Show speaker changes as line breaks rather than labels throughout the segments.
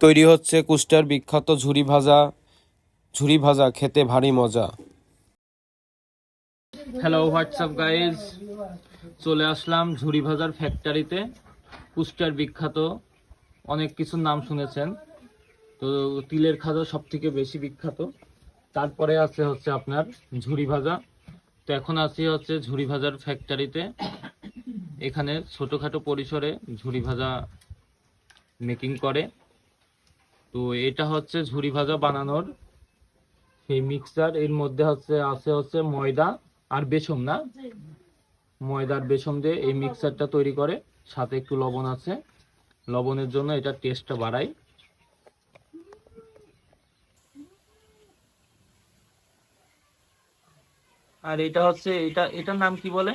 তৈরি হচ্ছে কুষ্টার বিখ্যাত ঝুরি ভাজা ঝুরি ভাজা, খেতে ভারী মজা। হ্যালো হোয়াটসঅ্যাপ গাইজ চলে আসলাম ঝুরি ভাজার ফ্যাক্টরিতে কুষ্টার বিখ্যাত, অনেক কিছুর নাম শুনেছেন। তো তিলের খাজা সব থেকে বেশি বিখ্যাত। তারপরে আছে হচ্ছে আপনার ঝুরি ভাজা। তো এখন আছি হচ্ছে ঝুরি ভাজার ফ্যাক্টরিতে এখানে ছোটোখাটো পরিসরে ঝুরি ভাজা মেকিং করে। তো এটা হচ্ছে ঝুরি ভাজা বানানোর সেই মিক্সচার এর মধ্যে হচ্ছে আছে হচ্ছে ময়দা আর বেসম না? ময়দার বেসম দিয়ে এই মিক্সারটা তৈরি করে সাথে একটু লবণ আছে। লবণের জন্য এটা টেস্টটা বাড়ায় আর এটা হচ্ছে এটা এটার নাম কি বলে?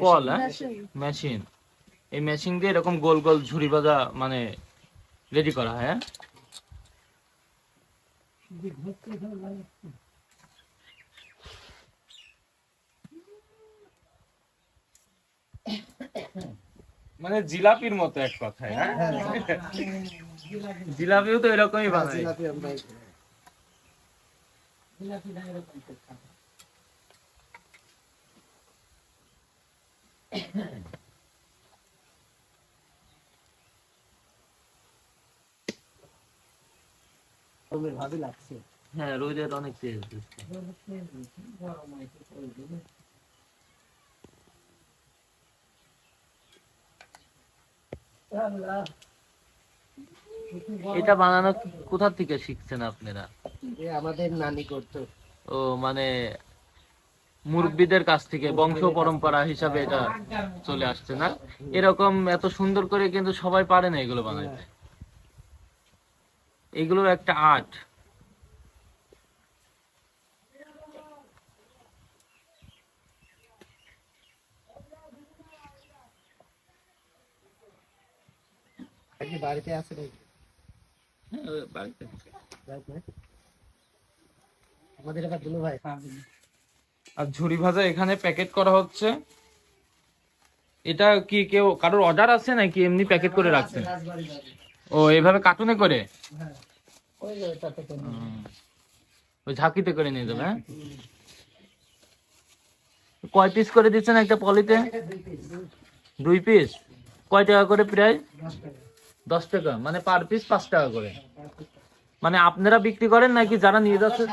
কল। হ্যাঁ? মেশিন এই মেশিন দিয়ে এরকম গোল গোল ঝুরি ভাজা মানে রেডি করা হয়? হ্যাঁ মানে জিলাপির মতো এক কথায় হ্যাঁ? জিলাপিও তো এরকমই বানায়।
ভাবে লাগছে।
হ্যাঁ রোদের অনেক তেজ এটা বানানো কোথা থেকে শিখছেন আপনারা?
আমাদের নানি করতো।
ও মানে মুরব্বীদের কাছ থেকে বংশ পরম্পরা হিসাবে এটা চলে আসছে না? এরকম এত সুন্দর করে কিন্তু সবাই পারে না এগুলো বানাইতে। এগুলোর একটা আর্ট।
বাড়িতে আছে নাকি?
বাড়িতে
বাড়িতে? আমাদের এবার দুলু ভাই।
আর ঝুরি ভাজা এখানে প্যাকেট করা হচ্ছে। এটা কি কেউ কারোর অর্ডার আছে নাকি? এমনি প্যাকেট করে
রাখছে
ও এভাবে কার্টুনে করে?
হ্যাঁ ওই
ঝাঁকিতে করে নিয়ে যাবে হ্যাঁ? কয় পিস করে দিচ্ছেন একটা পলিতে?
দুই পিস
কয় টাকা করে প্রায়
দশ টাকা
মানে পার পিস পাঁচ টাকা করে। মানে আপনারা বিক্রি করেন নাকি যারা নিয়ে যাচ্ছে?
আর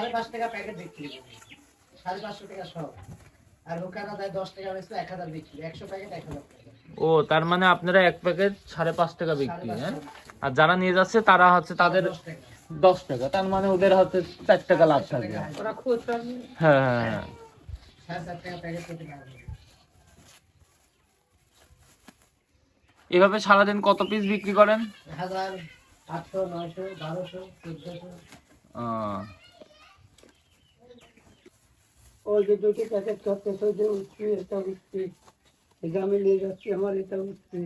দেয় দশ টাকা বেশি এক হাজার বিক্রি একশো প্যাকেট এক হাজার টাকা।
ও তার মানে আপনারা এক প্যাকেট সাড়ে পাঁচ টাকা বিক্রি হ্যাঁ? আর যারা নিয়ে যাচ্ছে তারা হচ্ছে তাদের
দশ টাকা।
তার মানে ওদের হচ্ছে চার টাকা লাভ থাকবে। হ্যাঁ হ্যাঁ হ্যাঁ। এভাবে সারাদিন কত পিস বিক্রি করেন?
হাজার আটশো নয়শো বারোশো চোদ্দশো।
আহ,
ওই যে দুটি প্যাকেট করতে তো যে উঠছি এটা উঠছি